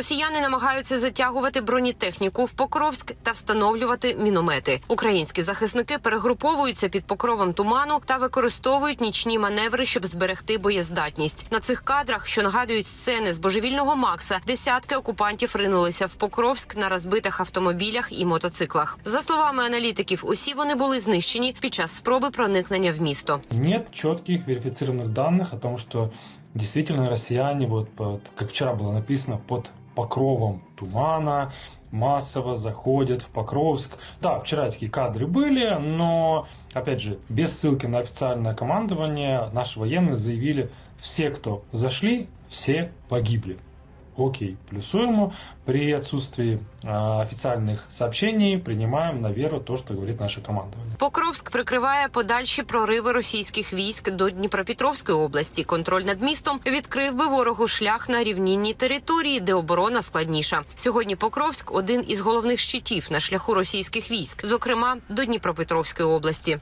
Росіяни намагаються затягувати бронетехніку в Покровськ та встановлювати міномети. Українські захисники перегруповуються під покровом туману та використовують нічні маневри, щоб зберегти боєздатність. На цих кадрах, що нагадують сцени з божевільного Макса, десятки окупантів ринулися в Покровськ на розбитих автомобілях і мотоциклах. За словами аналітиків, усі вони були знищені під час спроби проникнення в місто. Нет четких верифицированных данных о том, что действительно россияне, вот под- как вчера было написано, под покровом тумана массово заходят в Покровск. Да, вчера такие кадры были, но, опять же, без ссылки на официальное командование наши военные заявили, все, кто зашли, все погибли. Окей, плюсуем. При отсутствии официальных сообщений принимаем на веру то, что говорит наше командование. Покровськ прикриває подальші прориви російських військ до Дніпропетровської області. Контроль над містом відкрив би ворогу шлях на рівнінній території, де оборона складніша. Сьогодні Покровськ один із головних щитів на шляху російських військ, зокрема до Дніпропетровської області.